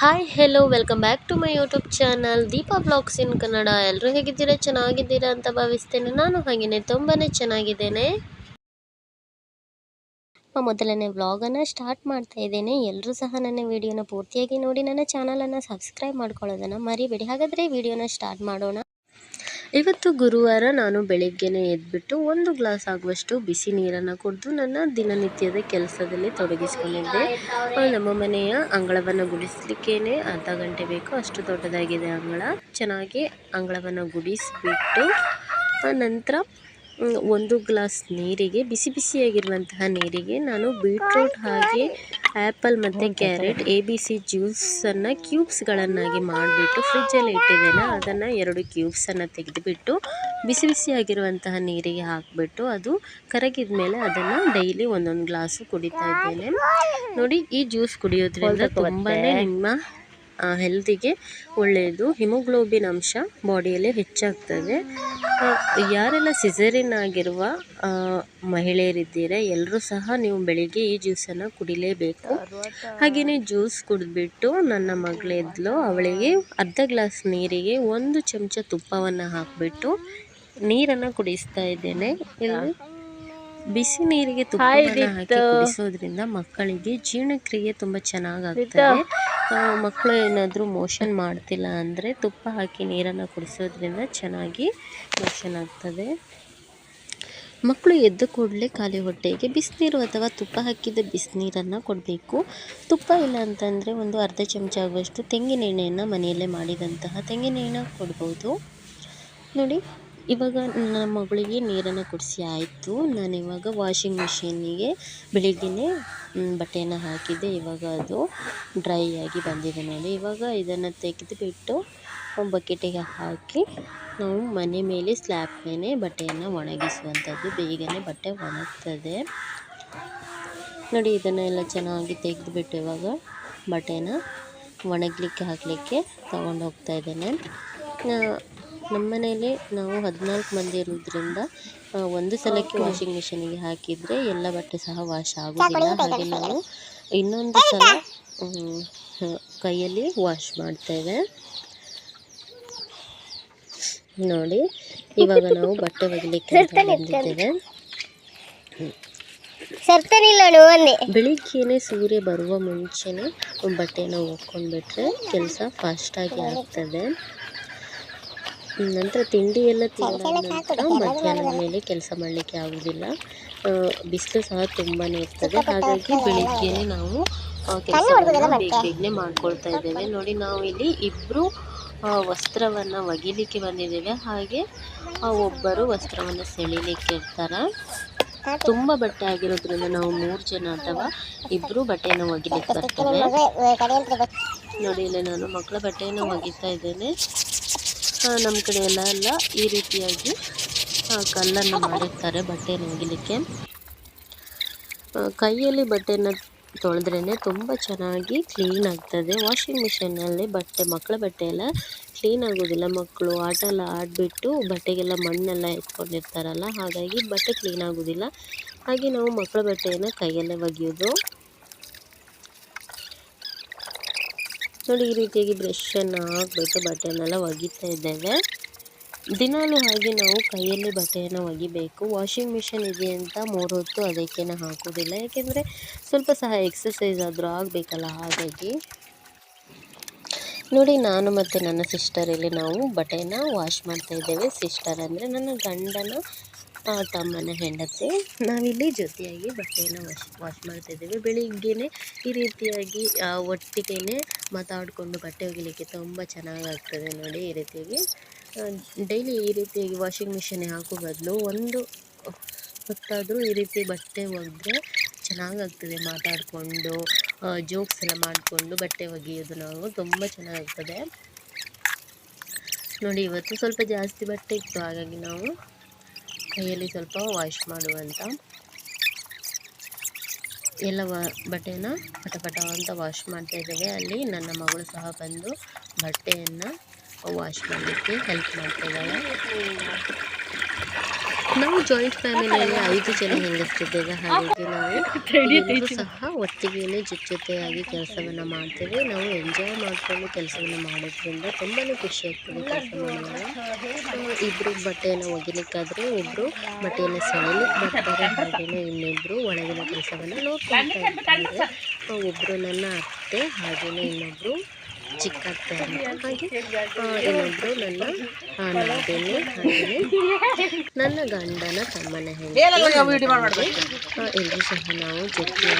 Hi hello welcome back to my YouTube channel Deepa blogs in Kannada ಎಲ್ಲರೂ ಹೇಗಿದ್ದೀರಾ? ಚೆನ್ನಾಗಿದ್ದೀರಾ ಅಂತ ಭಾವಿಸ್ತೇನೆ. ನಾನು ಹಾಗೇನೆ ತುಂಬಾ ಚೆನ್ನಾಗಿದ್ದೇನೆ. ಮೊದಲನೇ ವ್ಲಾಗನ್ನು ಸ್ಟಾರ್ಟ್ ಮಾಡ್ತಾ ಇದ್ದೇನೆ. ಎಲ್ಲರೂ ಸಹ ನನ್ನ ವೀಡಿಯೋನ ಪೂರ್ತಿಯಾಗಿ ನೋಡಿ, ನನ್ನ ಚಾನಲನ್ನು ಸಬ್ಸ್ಕ್ರೈಬ್ ಮಾಡ್ಕೊಳ್ಳೋದನ್ನು ಮರಿಬೇಡಿ. ಹಾಗಾದರೆ ವಿಡಿಯೋನ ಸ್ಟಾರ್ಟ್ ಮಾಡೋಣ. ಇವತ್ತು ಗುರುವಾರ ನಾನು ಬೆಳಿಗ್ಗೆನೇ ಎದ್ಬಿಟ್ಟು ಒಂದು ಗ್ಲಾಸ್ ಆಗುವಷ್ಟು ಬಿಸಿ ನೀರನ್ನು ಕುಡಿದು ನನ್ನ ದಿನನಿತ್ಯದ ಕೆಲಸದಲ್ಲಿ ತೊಡಗಿಸ್ಕೊಂಡಿದ್ದೆ. ನಮ್ಮ ಮನೆಯ ಅಂಗಳವನ್ನು ಗುಡಿಸ್ಲಿಕ್ಕೇನೆ ಅರ್ಧ ಗಂಟೆ ಬೇಕು, ಅಷ್ಟು ದೊಡ್ಡದಾಗಿದೆ ಅಂಗಳ. ಚೆನ್ನಾಗಿ ಅಂಗಳವನ್ನು ಗುಡಿಸಿಬಿಟ್ಟು ನಂತರ ಒಂದು ಗ್ಲಾಸ್ ನೀರಿಗೆ, ಬಿಸಿ ಬಿಸಿಯಾಗಿರುವಂತಹ ನೀರಿಗೆ ನಾನು ಬೀಟ್ರೂಟ್ ಹಾಗೆ ಆ್ಯಪಲ್ ಮತ್ತು ಕ್ಯಾರೆಟ್ ಎ ಬಿ ಸಿ ಜ್ಯೂಸನ್ನು ಕ್ಯೂಬ್ಸ್ಗಳನ್ನಾಗಿ ಮಾಡಿಬಿಟ್ಟು ಫ್ರಿಜ್ಜಲ್ಲಿ ಇಟ್ಟಿದ್ದೇನೆ. ಅದನ್ನು ಎರಡು ಕ್ಯೂಬ್ಸನ್ನು ತೆಗೆದುಬಿಟ್ಟು ಬಿಸಿ ಬಿಸಿಯಾಗಿರುವಂತಹ ನೀರಿಗೆ ಹಾಕಿಬಿಟ್ಟು ಅದು ಕರಗಿದ ಮೇಲೆ ಅದನ್ನು ಡೈಲಿ ಒಂದೊಂದು ಗ್ಲಾಸು ಕುಡಿತಾ ಇದ್ದೇನೆ. ನೋಡಿ ಈ ಜ್ಯೂಸ್ ಕುಡಿಯೋದ್ರಿಂದ ತುಂಬಾ ನಿಮ್ಮ ಹೆಲ್ತಿಗೆ ಒಳ್ಳೆಯದು. ಹಿಮೋಗ್ಲೋಬಿನ್ ಅಂಶ ಬಾಡಿಯಲ್ಲಿ ಹೆಚ್ಚಾಗ್ತದೆ. ಯಾರೆಲ್ಲ ಸಿಸರಿನ್ ಆಗಿರುವ ಮಹಿಳೆಯರಿದ್ದೀರಾ ಎಲ್ಲರೂ ಸಹ ನೀವು ಬೆಳಿಗ್ಗೆ ಈ ಜ್ಯೂಸನ್ನು ಕುಡಿಲೇಬೇಕು. ಹಾಗೆಯೇ ಜ್ಯೂಸ್ ಕುಡಿದ್ಬಿಟ್ಟು ನನ್ನ ಮಗಳಿದ್ಲು ಅವಳಿಗೆ ಅರ್ಧ ಗ್ಲಾಸ್ ನೀರಿಗೆ ಒಂದು ಚಮಚ ತುಪ್ಪವನ್ನು ಹಾಕಿಬಿಟ್ಟು ನೀರನ್ನು ಕುಡಿಸ್ತಾ ಇದ್ದೇನೆ. ಇಲ್ಲಿ ಬಿಸಿ ನೀರಿಗೆ ತುಪ್ಪವನ್ನು ಹಾಕಿ ಕುಡಿಸೋದ್ರಿಂದ ಮಕ್ಕಳಿಗೆ ಜೀರ್ಣಕ್ರಿಯೆ ತುಂಬ ಚೆನ್ನಾಗಾಗ್ತದೆ ಮಕ್ಕಳು ಏನಾದರೂ ಮೋಷನ್ ಮಾಡ್ತಿಲ್ಲ ಅಂದರೆ ತುಪ್ಪ ಹಾಕಿ ನೀರನ್ನು ಕುಡಿಸೋದ್ರಿಂದ ಚೆನ್ನಾಗಿ ಮೋಷನ್ ಆಗ್ತದೆ. ಮಕ್ಕಳು ಎದ್ದ ಕೂಡಲೇ ಖಾಲಿ ಹೊಟ್ಟೆಗೆ ಬಿಸಿನೀರು ಅಥವಾ ತುಪ್ಪ ಹಾಕಿದ ಬಿಸಿನೀರನ್ನು ಕೊಡಬೇಕು. ತುಪ್ಪ ಇಲ್ಲ ಅಂತಂದರೆ ಒಂದು ಅರ್ಧ ಚಮಚ ಆಗುವಷ್ಟು ತೆಂಗಿನ ಎಣ್ಣೆಯನ್ನು ಮನೆಯಲ್ಲೇ ಮಾಡಿದಂತಹ ತೆಂಗಿನ ಎಣ್ಣೆ ಕೊಡ್ಬೋದು. ನೋಡಿ, ಇವಾಗ ನನ್ನ ಮಗಳಿಗೆ ನೀರನ್ನು ಕುಡಿಸಿ ಆಯಿತು. ನಾನು ಇವಾಗ ವಾಷಿಂಗ್ ಮಿಷಿನಿಗೆ ಬೆಳಿಗ್ಗೆನೇ ಬಟ್ಟೆಯನ್ನು ಹಾಕಿದ್ದೆ. ಇವಾಗ ಅದು ಡ್ರೈ ಆಗಿ ಬಂದಿದೆ ನೋಡಿ. ಇವಾಗ ಇದನ್ನು ತೆಗೆದುಬಿಟ್ಟು ಬಕೆಟಿಗೆ ಹಾಕಿ ನಾವು ಮನೆ ಮೇಲೆ ಸ್ಲ್ಯಾಬ್ ಮೇಲೆ ಬಟ್ಟೆಯನ್ನು ಒಣಗಿಸುವಂಥದ್ದು. ಬೇಗನೆ ಬಟ್ಟೆ ಒಣಗ್ತದೆ. ನೋಡಿ, ಇದನ್ನೆಲ್ಲ ಚೆನ್ನಾಗಿ ತೆಗೆದುಬಿಟ್ಟು ಇವಾಗ ಬಟ್ಟೆನ ಒಣಗಲಿಕ್ಕೆ ಹಾಕಲಿಕ್ಕೆ ತಗೊಂಡು ಹೋಗ್ತಾ ಇದ್ದೇನೆ. ನಮ್ಮ ಮನೆಯಲ್ಲಿ ನಾವು ಹದಿನಾಲ್ಕು ಮಂದಿ ಇರೋದ್ರಿಂದ ಒಂದು ಸಲಕ್ಕೆ ವಾಷಿಂಗ್ ಮಿಷಿನಿಗೆ ಹಾಕಿದರೆ ಎಲ್ಲ ಬಟ್ಟೆ ಸಹ ವಾಶ್ ಆಗೋದಿಲ್ಲ ಹಾಗೆ ನಾವು ಇನ್ನೊಂದು ಸಲ ಕೈಯಲ್ಲಿ ವಾಶ್ ಮಾಡ್ತೇವೆ. ನೋಡಿ ಇವಾಗ ನಾವು ಬಟ್ಟೆ ಒಗಿಲಿಕ್ಕೆ ಬಂದಿದ್ದೇವೆ. ಬೆಳಿಗ್ಗೆನೆ ಸೂರ್ಯ ಬರುವ ಮುಂಚೆನೆ ಬಟ್ಟೆನ ಒಕ್ಕೊಂಡ್ಬಿಟ್ರೆ ಕೆಲಸ ಫಾಸ್ಟಾಗಿ ಆಗ್ತದೆ. ನಂತರ ತಿಂಡಿ ಎಲ್ಲ ತಿಂದ ಮಧ್ಯಾಹ್ನದ ಮೇಲೆ ಕೆಲಸ ಮಾಡಲಿಕ್ಕೆ ಆಗೋದಿಲ್ಲ ಬಿಸಿಲು ಸಹ ತುಂಬಾ ಇರ್ತದೆ. ಹಾಗಾಗಿ ಬೆಳಿಗ್ಗೆನೆ ನಾವು ಕೆಲಸವನ್ನು ಬೇಗ ಬೇಗನೆ ಮಾಡ್ಕೊಳ್ತಾ ಇದ್ದೇವೆ. ನೋಡಿ ನಾವು ಇಲ್ಲಿ ಇಬ್ಬರು ವಸ್ತ್ರವನ್ನು ಒಗಿಲಿಕ್ಕೆ ಬಂದಿದ್ದೇವೆ. ಹಾಗೆ ಒಬ್ಬರು ವಸ್ತ್ರವನ್ನು ಸೆಳಿಲಿಕ್ಕೆ ಇರ್ತಾರೆ ತುಂಬ ಬಟ್ಟೆ ಆಗಿರೋದ್ರಿಂದ ನಾವು ಮೂರು ಜನ ಅಥವಾ ಇಬ್ಬರು ಬಟ್ಟೆಯನ್ನು ಒಗಿಲಿಕ್ಕೆ ಬರ್ತೇವೆ. ನೋಡಿ ಇಲ್ಲಿ ನಾನು ಮಕ್ಕಳ ಬಟ್ಟೆಯನ್ನು ಒಗಿತಾ ಇದ್ದೇನೆ. ನಮ್ಮ ಕಡೆ ಎಲ್ಲ ಎಲ್ಲ ಈ ರೀತಿಯಾಗಿ ಕಲ್ಲನ್ನು ಮಾಡಿರ್ತಾರೆ ಬಟ್ಟೆಯನ್ನು ಒಗಿಲಿಕ್ಕೆ ಕೈಯಲ್ಲಿ ಬಟ್ಟೆಯನ್ನು ತೊಳೆದ್ರೇ ತುಂಬ ಚೆನ್ನಾಗಿ ಕ್ಲೀನ್ ಆಗ್ತದೆ. ವಾಷಿಂಗ್ ಮಿಷಿನಲ್ಲಿ ಬಟ್ಟೆ ಮಕ್ಕಳ ಬಟ್ಟೆ ಎಲ್ಲ ಕ್ಲೀನ್ ಆಗೋದಿಲ್ಲ. ಮಕ್ಕಳು ಆಟ ಎಲ್ಲ ಆಡಿಬಿಟ್ಟು ಬಟ್ಟೆಗೆಲ್ಲ ಮಣ್ಣೆಲ್ಲ ಎತ್ಕೊಂಡಿರ್ತಾರಲ್ಲ, ಹಾಗಾಗಿ ಬಟ್ಟೆ ಕ್ಲೀನ್ ಆಗೋದಿಲ್ಲ. ಹಾಗೆ ನಾವು ಮಕ್ಕಳ ಬಟ್ಟೆಯನ್ನು ಕೈಯಲ್ಲೇ ಒಗೆಯೋದು. ನೋಡಿ ಈ ರೀತಿಯಾಗಿ ಬ್ರಷನ್ನು ಹಾಕ್ಬಿಟ್ಟು ಬಟ್ಟೆನೆಲ್ಲ ಒಗಿತಾ ಇದ್ದೇವೆ. ದಿನಾಲೂ ಹಾಗೆ ನಾವು ಕೈಯಲ್ಲಿ ಬಟ್ಟೆಯನ್ನು ಒಗಿಬೇಕು. ವಾಷಿಂಗ್ ಮಿಷಿನ್ ಇದೆ ಅಂತ ಮೂರು ಹೊತ್ತು ಅದಕ್ಕೇನೆ ಹಾಕೋದಿಲ್ಲ ಯಾಕೆಂದರೆ ಸ್ವಲ್ಪ ಸಹ ಎಕ್ಸಸೈಸ್ ಆದರೂ ಆಗಬೇಕಲ್ಲ ಹಾಗಾಗಿ. ನೋಡಿ ನಾನು ಮತ್ತು ನನ್ನ ಸಿಸ್ಟರಲ್ಲಿ ನಾವು ಬಟ್ಟೆನ ವಾಶ್ ಮಾಡ್ತಾ ಇದ್ದೇವೆ. ಸಿಸ್ಟರ್ ಅಂದರೆ ನನ್ನ ಗಂಡನ ತಮ್ಮನ ಹೆಂಡತಿ. ನಾವಿಲ್ಲಿ ಜೊತೆಯಾಗಿ ಬಟ್ಟೆಯನ್ನು ವಾಶ್ ವಾಶ್ ಮಾಡ್ತಿದ್ದೇವೆ ಬೆಳಿಗ್ಗೆನೇ ಈ ರೀತಿಯಾಗಿ ಒಟ್ಟಿಗೆನೆ ಮಾತಾಡಿಕೊಂಡು ಬಟ್ಟೆ ಒಗಿಲಿಕ್ಕೆ ತುಂಬ ಚೆನ್ನಾಗಾಗ್ತದೆ ನೋಡಿ ಈ ರೀತಿಯಾಗಿ. ಡೈಲಿ ಈ ರೀತಿಯಾಗಿ ವಾಷಿಂಗ್ ಮಿಷಿನ್ಗೆ ಹಾಕೋ ಬದಲು ಒಂದು ಹೊತ್ತಾದರೂ ಈ ರೀತಿ ಬಟ್ಟೆ ಒಗೆದ್ರೆ ಚೆನ್ನಾಗಾಗ್ತದೆ ಮಾತಾಡಿಕೊಂಡು ಜೋಕ್ಸ್ ಎಲ್ಲ ಮಾಡಿಕೊಂಡು ಬಟ್ಟೆ ಒಗೆಯೋದು ನಾವು ತುಂಬ ಚೆನ್ನಾಗಾಗ್ತದೆ ನೋಡಿ, ಇವತ್ತು ಸ್ವಲ್ಪ ಜಾಸ್ತಿ ಬಟ್ಟೆ ಇತ್ತು ಹಾಗಾಗಿ ನಾವು ಕೈಯಲ್ಲಿ ಸ್ವಲ್ಪ ವಾಶ್ ಮಾಡುವಂಥ ಎಲ್ಲ ವ, ಬಟ್ಟೆನ ಪಟ ಅಂತ ವಾಶ್ ಮಾಡ್ತಾ ಇದ್ದೇವೆ. ಅಲ್ಲಿ ನನ್ನ ಮಗಳು ಸಹ ಬಂದು ಬಟ್ಟೆಯನ್ನು ವಾಶ್ ಮಾಡಲಿಕ್ಕೆ ಹೆಲ್ಪ್ ಮಾಡ್ತಾ ಇದ್ದಾಳೆ. ನಾವು ಜಾಯಿಂಟ್ ಫ್ಯಾಮಿಲಿಯಲ್ಲಿ ಐದು ಜನ ಹೆಂಗಸ್ತಿದ್ದೇವೆ ಹಾಗಾಗಿ ನಾವು ಸಹ ಒಟ್ಟಿಗೆನೇ ಜೊತೆ ಜೊತೆಯಾಗಿ ಕೆಲಸವನ್ನು ಮಾಡ್ತೇವೆ. ನಾವು ಎಂಜಾಯ್ ಮಾಡಿಕೊಂಡು ಕೆಲಸವನ್ನು ಮಾಡೋದ್ರಿಂದ ತುಂಬಾ ಖುಷಿ ಆಗ್ತದೆ ಕೆಲಸ ಮಾಡುವಾಗ. ಇಬ್ಬರು ಬಟ್ಟೆಯನ್ನು ಒಗಿಲಿಕ್ಕಾದರೆ ಒಬ್ಬರು ಬಟ್ಟೆಯನ್ನು ಸೆಳಲಿಕ್ಕೆ ಬರ್ತಾರೆ ಹಾಗೆಯೇ ಇನ್ನಿಬ್ಬರು ಒಳಗಿನ ಕೆಲಸವನ್ನು ನೋಡ್ಕೊಳ್ತಾ ಇರ್ತಾರೆ. ಒಬ್ಬರು ನನ್ನ ಅತ್ತೆ ಹಾಗೆಯೇ ಇನ್ನೊಬ್ಬರು ಚಿಕ್ಕ ಅತ್ತೆ ಅಂತ ಹಾಗೆ ಇನ್ನೊಬ್ಬರು ನನ್ನ ನಾದಿನಿ ಹಾಗೆಯೇ ನನ್ನ ಗಂಡನ ತಮ್ಮನ ಹೆಂಡತಿ. ಎಲ್ಲರೂ ಸಹ ನಾವು ಜೊತೆ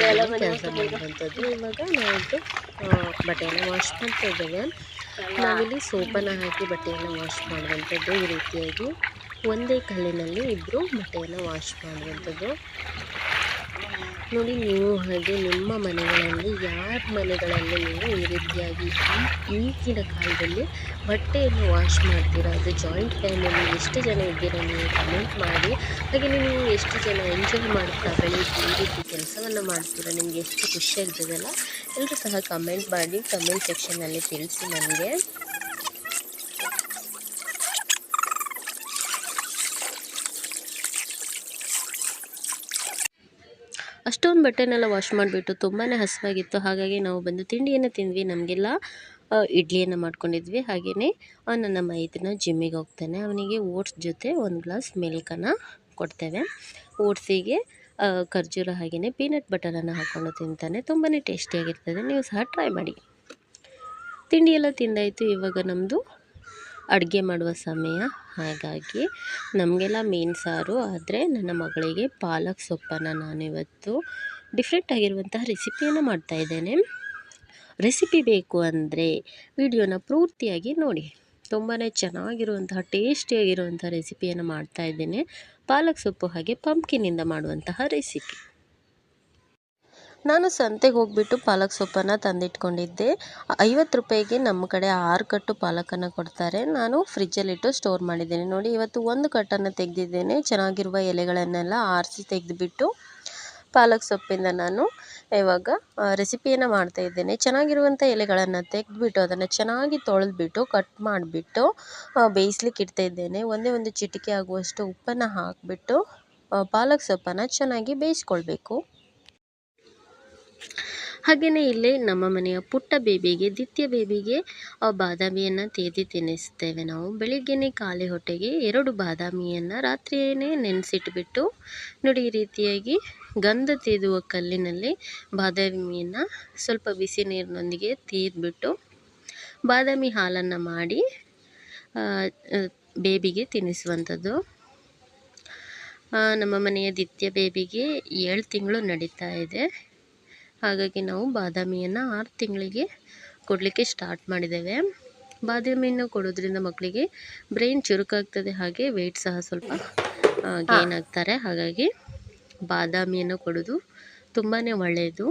ಕೆಲಸ ಮಾಡುವಂಥದ್ದು. ಇವಾಗ ನಾವು ಬಟ್ಟೆಯನ್ನು ವಾಶ್ ಮಾಡ್ತಾ ಇದ್ದೇವೆ. ನಾವಿಲ್ಲಿ ಸೋಪನ್ನು ಹಾಕಿ ಬಟ್ಟೆಯನ್ನು ವಾಶ್ ಮಾಡುವಂಥದ್ದು. ಈ ರೀತಿಯಾಗಿ ಒಂದೇ ಕಲ್ಲಿನಲ್ಲಿ ಇಬ್ಬರು ಬಟ್ಟೆಯನ್ನು ವಾಶ್ ಮಾಡುವಂಥದ್ದು. ನೋಡಿ ನೀವು ಹಾಗೆ ನಿಮ್ಮ ಮನೆಗಳಲ್ಲಿ, ಯಾರ ಮನೆಗಳಲ್ಲಿ ನೀವು ಈ ರೀತಿಯಾಗಿ ಈಗಿನ ಕಾಲದಲ್ಲಿ ಬಟ್ಟೆಯನ್ನು ವಾಶ್ ಮಾಡ್ತೀರಾ? ಅದು ಜಾಯಿಂಟ್ ಫ್ಯಾಮಿಲಿ ಎಷ್ಟು ಜನ ಇದ್ದೀರಾ ನೀವು ಕಮೆಂಟ್ ಮಾಡಿ. ಹಾಗೆ ನೀವು ಎಷ್ಟು ಜನ ಎಂಜಾಯ್ ಮಾಡ್ತಾ ಬೆಳಗ್ಗೆ ಈ ರೀತಿ ಕೆಲಸವನ್ನು ಮಾಡ್ತೀರಾ? ನಿಮಗೆ ಎಷ್ಟು ಖುಷಿ ಇರ್ತದಲ್ಲ ಎಲ್ಲರೂ ಸಹ ಕಮೆಂಟ್ ಮಾಡಿ ಕಮೆಂಟ್ ಸೆಕ್ಷನಲ್ಲಿ ತಿಳಿಸಿ ನನಗೆ ಅಷ್ಟೊಂದು ಬಟ್ಟೆನೆಲ್ಲ ವಾಶ್ ಮಾಡಿಬಿಟ್ಟು ತುಂಬಾ ಹಸಿವಾಗಿತ್ತು. ಹಾಗಾಗಿ ನಾವು ಬಂದು ತಿಂಡಿಯನ್ನು ತಿಂದ್ವಿ. ನಮಗೆಲ್ಲ ಇಡ್ಲಿಯನ್ನು ಮಾಡ್ಕೊಂಡಿದ್ವಿ. ಹಾಗೆಯೇ ನನ್ನ ಮೈದನ ಜಿಮ್ಮಿಗೆ ಹೋಗ್ತಾನೆ. ಅವನಿಗೆ ಓಟ್ಸ್ ಜೊತೆ ಒಂದು ಗ್ಲಾಸ್ ಮಿಲ್ಕನ್ನು ಕೊಡ್ತೇವೆ. ಓಟ್ಸಿಗೆ ಖರ್ಜೂರ ಹಾಗೆಯೇ ಪೀನಟ್ ಬಟರನ್ನು ಹಾಕ್ಕೊಂಡು ತಿಂತಾನೆ. ತುಂಬಾ ಟೇಸ್ಟಿಯಾಗಿರ್ತದೆ. ನೀವು ಸಹ ಟ್ರೈ ಮಾಡಿ. ತಿಂಡಿಯೆಲ್ಲ ತಿಂದಾಯಿತು ಇವಾಗ ನಮ್ಮದು ಅಡುಗೆ ಮಾಡುವ ಸಮಯ. ಹಾಗಾಗಿ ನಮಗೆಲ್ಲ ಮೀನು ಸಾರು ಆದರೆ ನನ್ನ ಮಗಳಿಗೆ ಪಾಲಕ್ ಸೊಪ್ಪನ್ನು ನಾನಿವತ್ತು ಡಿಫ್ರೆಂಟ್ ಆಗಿರುವಂತಹ ರೆಸಿಪಿಯನ್ನು ಮಾಡ್ತಾ ಇದ್ದೇನೆ. ರೆಸಿಪಿ ಬೇಕು ಅಂದರೆ ವಿಡಿಯೋನ ಪೂರ್ತಿಯಾಗಿ ನೋಡಿ. ತುಂಬಾ ಚೆನ್ನಾಗಿರುವಂತಹ ಟೇಸ್ಟಿಯಾಗಿರುವಂಥ ರೆಸಿಪಿಯನ್ನು ಮಾಡ್ತಾ ಇದ್ದೇನೆ. ಪಾಲಕ್ ಸೊಪ್ಪು ಹಾಗೆ ಪಂಪ್ಕಿನಿಂದ ಮಾಡುವಂತಹ ರೆಸಿಪಿ ನಾನು ಸಂತೆಗೆ ಹೋಗ್ಬಿಟ್ಟು ಪಾಲಕ್ ಸೊಪ್ಪನ್ನು ತಂದಿಟ್ಕೊಂಡಿದ್ದೆ. ಐವತ್ತು ರೂಪಾಯಿಗೆ ನಮ್ಮ ಕಡೆ ಆರು ಕಟ್ಟು ಪಾಲಕನ್ನು ಕೊಡ್ತಾರೆ. ನಾನು ಫ್ರಿಜ್ಜಲ್ಲಿಟ್ಟು ಸ್ಟೋರ್ ಮಾಡಿದ್ದೇನೆ. ನೋಡಿ, ಇವತ್ತು ಒಂದು ಕಟ್ಟನ್ನು ತೆಗೆದಿದ್ದೇನೆ. ಚೆನ್ನಾಗಿರುವ ಎಲೆಗಳನ್ನೆಲ್ಲ ಆರಿಸಿ ತೆಗೆದುಬಿಟ್ಟು ಪಾಲಕ್ ಸೊಪ್ಪಿಂದ ನಾನು ಇವಾಗ ರೆಸಿಪಿಯನ್ನು ಮಾಡ್ತಾ ಇದ್ದೇನೆ. ಚೆನ್ನಾಗಿರುವಂಥ ಎಲೆಗಳನ್ನು ತೆಗೆದುಬಿಟ್ಟು, ಅದನ್ನು ಚೆನ್ನಾಗಿ ತೊಳೆದ್ಬಿಟ್ಟು, ಕಟ್ ಮಾಡಿಬಿಟ್ಟು ಬೇಯಿಸ್ಲಿಕ್ಕೆ ಇಡ್ತಾ ಇದ್ದೇನೆ. ಒಂದೇ ಒಂದು ಚಿಟಿಕೆ ಆಗುವಷ್ಟು ಉಪ್ಪನ್ನು ಹಾಕಿಬಿಟ್ಟು ಪಾಲಕ್ ಸೊಪ್ಪನ್ನು ಚೆನ್ನಾಗಿ ಬೇಯಿಸ್ಕೊಳ್ಬೇಕು. ಹಾಗೆಯೇ ಇಲ್ಲಿ ನಮ್ಮ ಮನೆಯ ಪುಟ್ಟ ಬೇಬಿಗೆ, ದಿತ್ಯ ಬೇಬಿಗೆ ಬಾದಾಮಿಯನ್ನು ತೇದಿ ತಿನ್ನಿಸ್ತೇವೆ ನಾವು. ಬೆಳಿಗ್ಗೆನೇ ಖಾಲಿ ಹೊಟ್ಟೆಗೆ ಎರಡು ಬಾದಾಮಿಯನ್ನು ರಾತ್ರಿಯೇ ನೆನೆಸಿಟ್ಬಿಟ್ಟು, ನೋಡಿ ಈ ರೀತಿಯಾಗಿ ಗಂಧ ತೇದುವ ಕಲ್ಲಿನಲ್ಲಿ ಬಾದಾಮಿಯನ್ನು ಸ್ವಲ್ಪ ಬಿಸಿ ನೀರಿನೊಂದಿಗೆ ತೇದ್ಬಿಟ್ಟು, ಬಾದಾಮಿ ಹಾಲನ್ನು ಮಾಡಿ ಬೇಬಿಗೆ ತಿನ್ನಿಸುವಂಥದ್ದು. ನಮ್ಮ ಮನೆಯ ದಿತ್ಯ ಬೇಬಿಗೆ ಏಳು ತಿಂಗಳು ನಡೀತಾ ಇದೆ. ಹಾಗಾಗಿ ನಾವು ಬಾದಾಮಿಯನ್ನು ಆರು ತಿಂಗಳಿಗೆ ಕೊಡಲಿಕ್ಕೆ ಸ್ಟಾರ್ಟ್ ಮಾಡಿದ್ದೇವೆ. ಬಾದಾಮಿಯನ್ನು ಕೊಡೋದ್ರಿಂದ ಮಕ್ಕಳಿಗೆ ಬ್ರೈನ್ ಚುರುಕಾಗ್ತದೆ ಹಾಗೆ ವೆಯ್ಟ್ ಸಹ ಸ್ವಲ್ಪ ಗೇನ್ ಆಗ್ತಾರೆ. ಹಾಗಾಗಿ ಬಾದಾಮಿಯನ್ನು ಕೊಡೋದು ತುಂಬಾ ಒಳ್ಳೆಯದು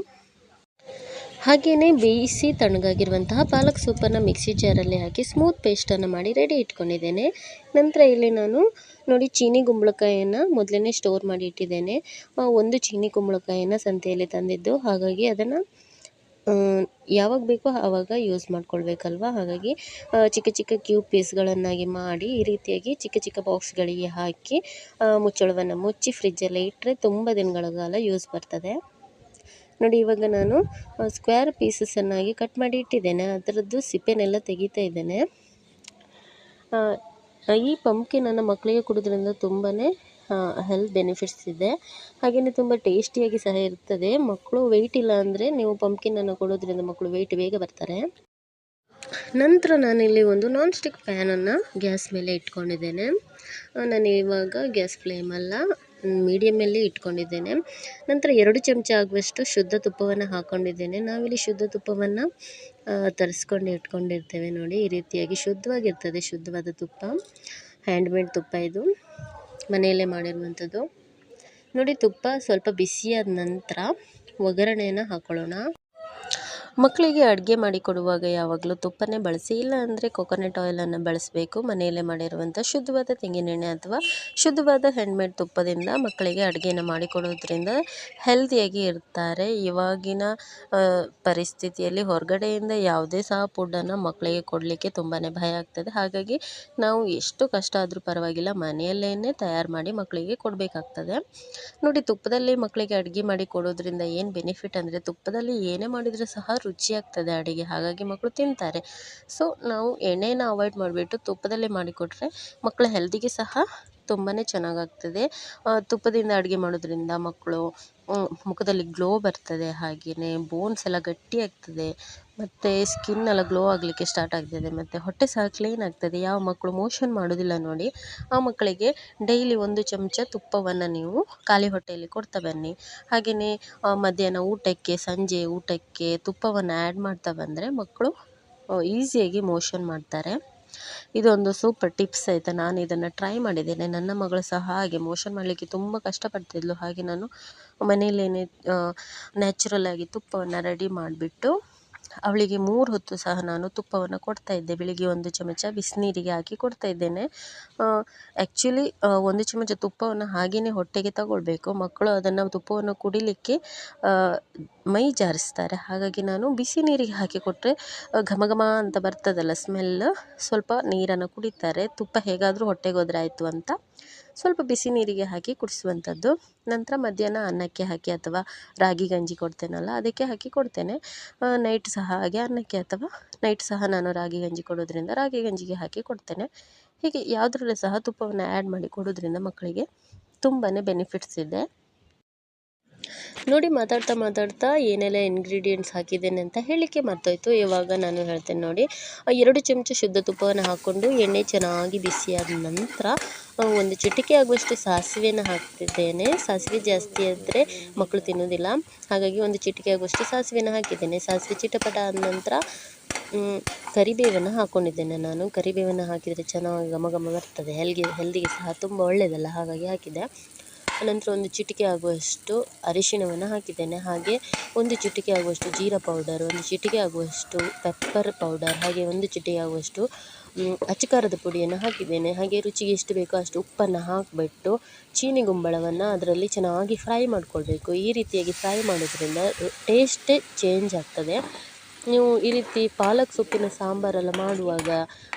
ಹಾಗೆಯೇ ಬೇಯಿಸಿ ತಣ್ಣಗಾಗಿರುವಂತಹ ಪಾಲಕ್ ಸೂಪನ್ನು ಮಿಕ್ಸಿ ಜಾರಲ್ಲಿ ಹಾಕಿ ಸ್ಮೂತ್ ಪೇಸ್ಟನ್ನು ಮಾಡಿ ರೆಡಿ ಇಟ್ಕೊಂಡಿದ್ದೇನೆ. ನಂತರ ಇಲ್ಲಿ ನಾನು ನೋಡಿ ಚೀನಿ ಕುಂಬಳಕಾಯಿಯನ್ನು ಮೊದಲೇ ಸ್ಟೋರ್ ಮಾಡಿ ಇಟ್ಟಿದ್ದೇನೆ. ಒಂದು ಚೀನಿ ಕುಂಬಳಕಾಯಿಯನ್ನು ಸಂತೆಯಲ್ಲಿ ತಂದಿದ್ದು. ಹಾಗಾಗಿ ಅದನ್ನು ಯಾವಾಗ ಬೇಕೋ ಆವಾಗ ಯೂಸ್ ಮಾಡ್ಕೊಳ್ಬೇಕಲ್ವ? ಹಾಗಾಗಿ ಚಿಕ್ಕ ಚಿಕ್ಕ ಕ್ಯೂಬ್ ಪೀಸ್ಗಳನ್ನಾಗಿ ಮಾಡಿ ಈ ರೀತಿಯಾಗಿ ಚಿಕ್ಕ ಚಿಕ್ಕ ಬಾಕ್ಸ್ಗಳಿಗೆ ಹಾಕಿ ಮುಚ್ಚಳವನ್ನು ಮುಚ್ಚಿ ಫ್ರಿಜ್ಜಲ್ಲೇ ಇಟ್ಟರೆ ತುಂಬ ದಿನಗಳ ಕಾಲ ಯೂಸ್ ಬರ್ತದೆ. ನೋಡಿ, ಇವಾಗ ನಾನು ಸ್ಕ್ವೇರ್ ಪೀಸಸನ್ನಾಗಿ ಕಟ್ ಮಾಡಿ ಇಟ್ಟಿದ್ದೇನೆ. ಅದರದ್ದು ಸಿಪ್ಪೆನೆಲ್ಲ ತೆಗಿತಾ ಇದ್ದೇನೆ. ಈ ಪಂಪ್ಕಿನನ್ನು ಮಕ್ಕಳಿಗೆ ಕೊಡೋದ್ರಿಂದ ತುಂಬಾ ಹೆಲ್ತ್ ಬೆನಿಫಿಟ್ಸ್ ಇದೆ. ಹಾಗೆಯೇ ತುಂಬ ಟೇಸ್ಟಿಯಾಗಿ ಸಹ ಇರ್ತದೆ. ಮಕ್ಕಳು ವೆಯ್ಟ್ ಇಲ್ಲ ಅಂದರೆ ನೀವು ಪಂಪ್ಕಿನನ್ನು ಕೊಡೋದ್ರಿಂದ ಮಕ್ಕಳು ವೆಯ್ಟ್ ಬೇಗ ಬರ್ತಾರೆ. ನಂತರ ನಾನಿಲ್ಲಿ ಒಂದು ನಾನ್ ಸ್ಟಿಕ್ ಪ್ಯಾನನ್ನು ಗ್ಯಾಸ್ ಮೇಲೆ ಇಟ್ಕೊಂಡಿದ್ದೇನೆ. ನಾನು ಇವಾಗ ಗ್ಯಾಸ್ ಫ್ಲೇಮಲ್ಲ ಮೀಡಿಯಮಲ್ಲಿ ಇಟ್ಕೊಂಡಿದ್ದೇನೆ. ನಂತರ ಎರಡು ಚಮಚ ಆಗುವಷ್ಟು ಶುದ್ಧ ತುಪ್ಪವನ್ನು ಹಾಕ್ಕೊಂಡಿದ್ದೇನೆ ನಾವಿಲ್ಲಿ ಶುದ್ಧ ತುಪ್ಪವನ್ನು ತರಿಸ್ಕೊಂಡು ಇಟ್ಕೊಂಡಿರ್ತೇವೆ ನೋಡಿ. ಈ ರೀತಿಯಾಗಿ ಶುದ್ಧವಾಗಿರ್ತದೆ, ಶುದ್ಧವಾದ ತುಪ್ಪ. ಹ್ಯಾಂಡ್ಮೇಡ್ ತುಪ್ಪ ಇದು. ಮನೆಯಲ್ಲೇ ಮಾಡಿರುವಂಥದ್ದು. ನೋಡಿ, ತುಪ್ಪ ಸ್ವಲ್ಪ ಬಿಸಿಯಾದ ನಂತರ ಒಗ್ಗರಣೆಯನ್ನು ಹಾಕ್ಕೊಳ್ಳೋಣ ಮಕ್ಕಳಿಗೆ ಅಡುಗೆ ಮಾಡಿ ಕೊಡುವಾಗ ಯಾವಾಗಲೂ ತುಪ್ಪನೇ ಬಳಸಿ, ಇಲ್ಲ ಅಂದರೆ ಕೊಕೊನೆಟ್ ಆಯಿಲನ್ನು ಬಳಸಬೇಕು. ಮನೆಯಲ್ಲೇ ಮಾಡಿರುವಂಥ ಶುದ್ಧವಾದ ತೆಂಗಿನೆಣ್ಣೆ ಅಥವಾ ಶುದ್ಧವಾದ ಹ್ಯಾಂಡ್ಮೇಡ್ ತುಪ್ಪದಿಂದ ಮಕ್ಕಳಿಗೆ ಅಡುಗೆನ ಮಾಡಿಕೊಡೋದ್ರಿಂದ ಹೆಲ್ದಿಯಾಗಿ ಇರ್ತಾರೆ. ಇವಾಗಿನ ಪರಿಸ್ಥಿತಿಯಲ್ಲಿ ಹೊರಗಡೆಯಿಂದ ಯಾವುದೇ ಸಹ ಫುಡ್ಡನ್ನು ಮಕ್ಕಳಿಗೆ ಕೊಡಲಿಕ್ಕೆ ತುಂಬಾ ಭಯ ಆಗ್ತದೆ. ಹಾಗಾಗಿ ನಾವು ಎಷ್ಟು ಕಷ್ಟ ಆದರೂ ಪರವಾಗಿಲ್ಲ ಮನೆಯಲ್ಲೇ ತಯಾರು ಮಾಡಿ ಮಕ್ಕಳಿಗೆ ಕೊಡಬೇಕಾಗ್ತದೆ. ನೋಡಿ, ತುಪ್ಪದಲ್ಲಿ ಮಕ್ಕಳಿಗೆ ಅಡುಗೆ ಮಾಡಿ ಕೊಡೋದ್ರಿಂದ ಏನು ಬೆನಿಫಿಟ್ ಅಂದರೆ, ತುಪ್ಪದಲ್ಲಿ ಏನೇ ಮಾಡಿದರೂ ಸಹ ರುಚಿಯಾಗ್ತದೆ ಅಡುಗೆ, ಹಾಗಾಗಿ ಮಕ್ಕಳು ತಿಂತಾರೆ. ಸೊ ನಾವು ಎಣ್ಣೆನ ಅವಾಯ್ಡ್ ಮಾಡಿಬಿಟ್ಟು ತುಪ್ಪದಲ್ಲೇ ಮಾಡಿಕೊಟ್ರೆ ಮಕ್ಕಳ ಹೆಲ್ತಿಗೆ ಸಹ ತುಂಬಾ ಚೆನ್ನಾಗಾಗ್ತದೆ. ತುಪ್ಪದಿಂದ ಅಡುಗೆ ಮಾಡೋದ್ರಿಂದ ಮಕ್ಕಳು ಮುಖದಲ್ಲಿ ಗ್ಲೋ ಬರ್ತದೆ ಹಾಗೆಯೇ ಬೋನ್ಸ್ ಎಲ್ಲ ಗಟ್ಟಿ ಆಗ್ತದೆ ಮತ್ತು ಸ್ಕಿನ್ ಎಲ್ಲ ಗ್ಲೋ ಆಗಲಿಕ್ಕೆ ಸ್ಟಾರ್ಟ್ ಆಗ್ತದೆ. ಮತ್ತು ಹೊಟ್ಟೆ ಸಹ ಕ್ಲೀನ್ ಆಗ್ತದೆ. ಯಾವ ಮಕ್ಕಳು ಮೋಷನ್ ಮಾಡೋದಿಲ್ಲ ನೋಡಿ, ಆ ಮಕ್ಕಳಿಗೆ ಡೈಲಿ ಒಂದು ಚಮಚ ತುಪ್ಪವನ್ನು ನೀವು ಖಾಲಿ ಹೊಟ್ಟೆಯಲ್ಲಿ ಕೊಡ್ತಾ ಬನ್ನಿ. ಹಾಗೆಯೇ ಮಧ್ಯಾಹ್ನ ಊಟಕ್ಕೆ, ಸಂಜೆ ಊಟಕ್ಕೆ ತುಪ್ಪವನ್ನು ಆ್ಯಡ್ ಮಾಡ್ತಾ ಬಂದರೆ ಮಕ್ಕಳು ಈಸಿಯಾಗಿ ಮೋಷನ್ ಮಾಡ್ತಾರೆ. ಇದೊಂದು ಸೂಪರ್ ಟಿಪ್ಸ್ ಆಯಿತಾ? ನಾನು ಇದನ್ನು ಟ್ರೈ ಮಾಡಿದ್ದೇನೆ. ನನ್ನ ಮಗಳು ಸಹ ಹಾಗೆ ಮೋಷನ್ ಮಾಡಲಿಕ್ಕೆ ತುಂಬ ಕಷ್ಟಪಡ್ತಿದ್ಲು. ಹಾಗೆ ನಾನು ಮನೆಯಲ್ಲೇ ನ್ಯಾಚುರಲ್ ಆಗಿ ತುಪ್ಪವನ್ನು ರೆಡಿ ಮಾಡಿಬಿಟ್ಟು ಅವಳಿಗೆ ಮೂರು ಹೊತ್ತು ಸಹ ನಾನು ತುಪ್ಪವನ್ನು ಕೊಡ್ತಾ ಇದ್ದೆ. ಬೆಳಿಗ್ಗೆ ಒಂದು ಚಮಚ ಬಿಸಿನೀರಿಗೆ ಹಾಕಿ ಕೊಡ್ತಾ ಇದ್ದೇನೆ. ಆ್ಯಕ್ಚುಲಿ ಒಂದು ಚಮಚ ತುಪ್ಪವನ್ನು ಹಾಗೆಯೇ ಹೊಟ್ಟೆಗೆ ತಗೊಳ್ಬೇಕು. ಮಕ್ಕಳು ಅದನ್ನು ತುಪ್ಪವನ್ನು ಕುಡಿಲಿಕ್ಕೆ ಮೈ ಜಾರಿಸ್ತಾರೆ. ಹಾಗಾಗಿ ನಾನು ಬಿಸಿ ನೀರಿಗೆ ಹಾಕಿ ಕೊಟ್ಟರೆ ಘಮ ಘಮ ಅಂತ ಬರ್ತದಲ್ಲ ಸ್ಮೆಲ್ ಸ್ವಲ್ಪ ನೀರನ್ನು ಕುಡಿತಾರೆ. ತುಪ್ಪ ಹೇಗಾದರೂ ಹೊಟ್ಟೆಗೆ ಹೋದ್ರೆ ಆಯಿತು ಅಂತ. ಸ್ವಲ್ಪ ಬಿಸಿ ನೀರಿಗೆ ಹಾಕಿ ಕುಡಿಸುವಂಥದ್ದು. ನಂತರ ಮಧ್ಯಾಹ್ನ ಅನ್ನಕ್ಕೆ ಹಾಕಿ ಅಥವಾ ರಾಗಿ ಗಂಜಿ ಕೊಡ್ತೇನಲ್ಲ, ಅದಕ್ಕೆ ಹಾಕಿ ಕೊಡ್ತೇನೆ. ನೈಟ್ ಸಹ ಹಾಗೆ ಅನ್ನಕ್ಕೆ ಅಥವಾ ನೈಟ್ ಸಹ ನಾನು ರಾಗಿ ಗಂಜಿ ಕೊಡೋದ್ರಿಂದ ರಾಗಿ ಗಂಜಿಗೆ ಹಾಕಿ ಕೊಡ್ತೇನೆ. ಹೀಗೆ ಯಾವುದ್ರಲ್ಲೂ ಸಹ ತುಪ್ಪವನ್ನು ಆ್ಯಡ್ ಮಾಡಿ ಕೊಡೋದ್ರಿಂದ ಮಕ್ಕಳಿಗೆ ತುಂಬಾ ಬೆನಿಫಿಟ್ಸ್ ಇದೆ. ನೋಡಿ ಮಾತಾಡ್ತಾ ಮಾತಾಡ್ತಾ ಏನೆಲ್ಲ ಇಂಗ್ರೀಡಿಯೆಂಟ್ಸ್ ಹಾಕಿದ್ದೇನೆ ಅಂತ ಹೇಳಲಿಕ್ಕೆ ಮರ್ತೋಯ್ತು. ಇವಾಗ ನಾನು ಹೇಳ್ತೇನೆ ನೋಡಿ ಎರಡು ಚಮಚ ಶುದ್ಧ ತುಪ್ಪವನ್ನು ಹಾಕ್ಕೊಂಡು ಎಣ್ಣೆ ಚೆನ್ನಾಗಿ ಬಿಸಿಯಾದ ನಂತರ ಒಂದು ಚಿಟಿಕೆ ಆಗುವಷ್ಟು ಸಾಸಿವೆಯನ್ನು ಹಾಕ್ತಿದ್ದೇನೆ. ಸಾಸಿವೆ ಜಾಸ್ತಿ ಆದರೆ ಮಕ್ಕಳು ತಿನ್ನೋದಿಲ್ಲ. ಹಾಗಾಗಿ ಒಂದು ಚಿಟಿಕೆ ಆಗುವಷ್ಟು ಸಾಸಿವೆನ ಹಾಕಿದ್ದೇನೆ. ಸಾಸಿವೆ ಚಿಟಪಟ ಆದ ನಂತರ ಕರಿಬೇವನ್ನು ಹಾಕ್ಕೊಂಡಿದ್ದೇನೆ ನಾನು. ಕರಿಬೇವನ್ನು ಹಾಕಿದರೆ ಚೆನ್ನಾಗಿ ಘಮ ಘಮ ಬರ್ತದೆ. ಹೆಲ್ಗೆ ಹೆಲ್ದಿಗೆ ಸಹ ತುಂಬ ಒಳ್ಳೆಯದಲ್ಲ ಹಾಗಾಗಿ ಹಾಕಿದೆ. ನಂತರ ಒಂದು ಚಿಟಿಕೆ ಆಗುವಷ್ಟು ಅರಿಶಿಣವನ್ನು ಹಾಕಿದ್ದೇನೆ. ಹಾಗೆ ಒಂದು ಚಿಟಿಕೆ ಆಗುವಷ್ಟು ಜೀರಾ ಪೌಡರ್ ಒಂದು ಚಿಟಿಕೆ ಆಗುವಷ್ಟು ಪೆಪ್ಪರ್ ಪೌಡರ್ ಹಾಗೆ ಒಂದು ಚಿಟಿಕೆ ಆಗುವಷ್ಟು ಅಚ್ಚಕಾರದ ಪುಡಿಯನ್ನು ಹಾಕಿದ್ದೇನೆ. ಹಾಗೆ ರುಚಿಗೆ ಎಷ್ಟು ಬೇಕೋ ಅಷ್ಟು ಉಪ್ಪನ್ನು ಹಾಕಿಬಿಟ್ಟು ಚೀನಿ ಗುಂಬಳವನ್ನು ಅದರಲ್ಲಿ ಚೆನ್ನಾಗಿ ಫ್ರೈ ಮಾಡಿಕೊಳ್ಬೇಕು. ಈ ರೀತಿಯಾಗಿ ಫ್ರೈ ಮಾಡೋದ್ರಿಂದ ಟೇಸ್ಟೇ ಚೇಂಜ್ ಆಗ್ತದೆ. ನೀವು ಈ ರೀತಿ ಪಾಲಕ್ ಸೊಪ್ಪಿನ ಸಾಂಬಾರೆಲ್ಲ ಮಾಡುವಾಗ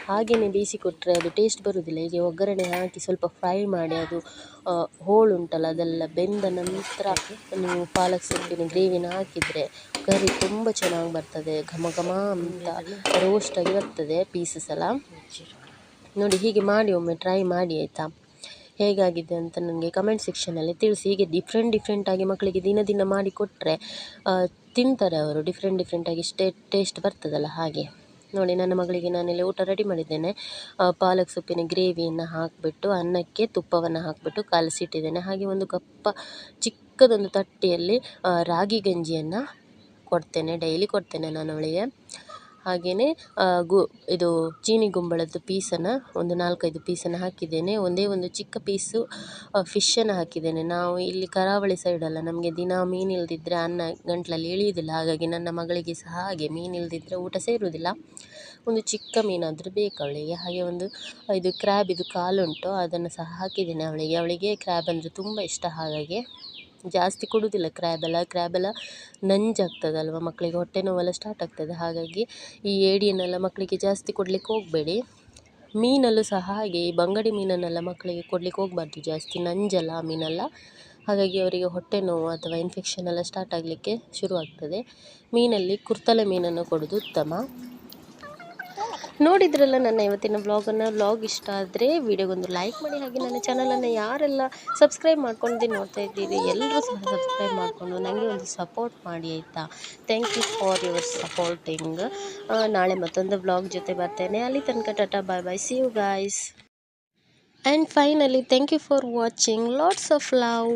ಹಾಗೆಯೇ ಬೇಯಿಸಿಕೊಟ್ರೆ ಅದು ಟೇಸ್ಟ್ ಬರುವುದಿಲ್ಲ ಹೀಗೆ ಒಗ್ಗರಣೆ ಹಾಕಿ ಸ್ವಲ್ಪ ಫ್ರೈ ಮಾಡಿ ಅದು ಹೋಳುಂಟಲ್ಲ ಅದೆಲ್ಲ ಬೆಂದ ನಂತರ ನೀವು ಪಾಲಕ್ ಸೊಪ್ಪಿನ ಗ್ರೇವಿನ ಹಾಕಿದರೆ ಕರಿ ತುಂಬ ಚೆನ್ನಾಗಿ ಬರ್ತದೆ. ಘಮ ಘಮ ಅಂತ ರೋಸ್ಟಾಗಿ ಬರ್ತದೆ ಪೀಸಸ್ ಎಲ್ಲ. ನೋಡಿ, ಹೀಗೆ ಮಾಡಿ ಒಮ್ಮೆ ಟ್ರೈ ಮಾಡಿ ಆಯಿತಾ? ಹೇಗಾಗಿದೆ ಅಂತ ನನಗೆ ಕಮೆಂಟ್ ಸೆಕ್ಷನಲ್ಲಿ ತಿಳಿಸಿ. ಹೀಗೆ ಡಿಫ್ರೆಂಟ್ ಡಿಫ್ರೆಂಟಾಗಿ ಮಕ್ಕಳಿಗೆ ದಿನ ದಿನ ಮಾಡಿ ಕೊಟ್ಟರೆ ತಿಂತಾರೆ ಅವರು ಡಿಫ್ರೆಂಟ್ ಡಿಫ್ರೆಂಟಾಗಿ ಸ್ಟೇ ಟೇಸ್ಟ್ ಬರ್ತದಲ್ಲ ಹಾಗೆ. ನೋಡಿ, ನನ್ನ ಮಗಳಿಗೆ ನಾನಿಲ್ಲಿ ಊಟ ರೆಡಿ ಮಾಡಿದ್ದೇನೆ. ಪಾಲಕ್ ಸೊಪ್ಪಿನ ಗ್ರೇವಿಯನ್ನು ಹಾಕಿಬಿಟ್ಟು, ಅನ್ನಕ್ಕೆ ತುಪ್ಪವನ್ನು ಹಾಕಿಬಿಟ್ಟು ಕಲಸಿಟ್ಟಿದ್ದೇನೆ. ಹಾಗೆ ಒಂದು ಕಪ್ಪ ಚಿಕ್ಕದೊಂದು ತಟ್ಟೆಯಲ್ಲಿ ರಾಗಿ ಗಂಜಿಯನ್ನು ಕೊಡ್ತೇನೆ ಡೈಲಿ ಕೊಡ್ತೇನೆ ನಾನು ಅವಳಿಗೆ. ಹಾಗೆಯೇ ಗು, ಇದು ಚೀನಿ ಗುಂಬಳದ್ದು ಪೀಸನ್ನು, ಒಂದು ನಾಲ್ಕೈದು ಪೀಸನ್ನು ಹಾಕಿದ್ದೇನೆ. ಒಂದೇ ಒಂದು ಚಿಕ್ಕ ಪೀಸು ಫಿಶ್ಶನ್ನು ಹಾಕಿದ್ದೇನೆ. ನಾವು ಇಲ್ಲಿ ಕರಾವಳಿ ಸೈಡಲ್ಲ, ನಮಗೆ ದಿನ ಮೀನು ಇಲ್ದಿದ್ರೆ ಅನ್ನ ಗಂಟ್ಲಲ್ಲಿ ಇಳಿಯುವುದಿಲ್ಲ. ಹಾಗಾಗಿ ನನ್ನ ಮಗಳಿಗೆ ಸಹ ಹಾಗೆ ಮೀನು ಇಲ್ದಿದ್ರೆ ಊಟ ಸೇರುವುದಿಲ್ಲ. ಒಂದು ಚಿಕ್ಕ ಮೀನಾದರೂ ಬೇಕು ಅವಳಿಗೆ. ಹಾಗೆ ಒಂದು ಇದು ಕ್ರ್ಯಾಬ್ ಇದು ಕಾಲುಂಟು, ಅದನ್ನು ಸಹ ಹಾಕಿದ್ದೇನೆ ಅವಳಿಗೆ. ಅವಳಿಗೆ ಕ್ರ್ಯಾಬ್ ಅಂದರೆ ತುಂಬ ಇಷ್ಟ ಹಾಗಾಗಿ. ಜಾಸ್ತಿ ಕೊಡುವುದಿಲ್ಲ ಕ್ರ್ಯಾಬೆಲ್ಲ ಕ್ರ್ಯಾಬೆಲ್ಲ ನಂಜಾಗ್ತದಲ್ವ ಮಕ್ಕಳಿಗೆ? ಹೊಟ್ಟೆ ನೋವೆಲ್ಲ ಸ್ಟಾರ್ಟ್ ಆಗ್ತದೆ. ಹಾಗಾಗಿ ಈ ಏಡಿಯನ್ನೆಲ್ಲ ಮಕ್ಕಳಿಗೆ ಜಾಸ್ತಿ ಕೊಡಲಿಕ್ಕೆ ಹೋಗಬೇಡಿ. ಮೀನಲ್ಲೂ ಸಹ ಹಾಗೆ, ಈ ಬಂಗಡಿ ಮೀನನ್ನೆಲ್ಲ ಮಕ್ಕಳಿಗೆ ಕೊಡ್ಲಿಕ್ಕೆ ಹೋಗಬಾರ್ದು ಜಾಸ್ತಿ. ನಂಜಲ್ಲ, ಆ ಮೀನೆಲ್ಲ. ಹಾಗಾಗಿ ಅವರಿಗೆ ಹೊಟ್ಟೆ ನೋವು ಅಥವಾ ಇನ್ಫೆಕ್ಷನ್ ಎಲ್ಲ ಸ್ಟಾರ್ಟ್ ಆಗಲಿಕ್ಕೆ ಶುರುವಾಗ್ತದೆ. ಮೀನಲ್ಲಿ ಕುರ್ತಲೆ ಮೀನನ್ನು ಕೊಡೋದು ಉತ್ತಮ. ನೋಡಿದ್ರಲ್ಲ ನನ್ನ ಇವತ್ತಿನ ವ್ಲಾಗನ್ನು ವ್ಲಾಗ್ ಇಷ್ಟ ಆದರೆ ವಿಡಿಯೋಗೊಂದು ಲೈಕ್ ಮಾಡಿ. ಹಾಗೆ ನನ್ನ ಚಾನಲನ್ನು ಯಾರೆಲ್ಲ ಸಬ್ಸ್ಕ್ರೈಬ್ ಮಾಡ್ಕೊಂಡು ನೋಡ್ತಾ ಇದ್ದೀವಿ ಎಲ್ಲರೂ ಸಹ ಸಬ್ಸ್ಕ್ರೈಬ್ ಮಾಡಿಕೊಂಡು ನನಗೆ ಒಂದು ಸಪೋರ್ಟ್ ಮಾಡಿ ಆಯಿತಾ? Thank you for your supporting ನಾಳೆ ಮತ್ತೊಂದು ವ್ಲಾಗ್ ಜೊತೆ ಬರ್ತೇನೆ. ಅಲ್ಲಿ ತನಕ tata bye bye see you guys and finally thank you for watching lots of love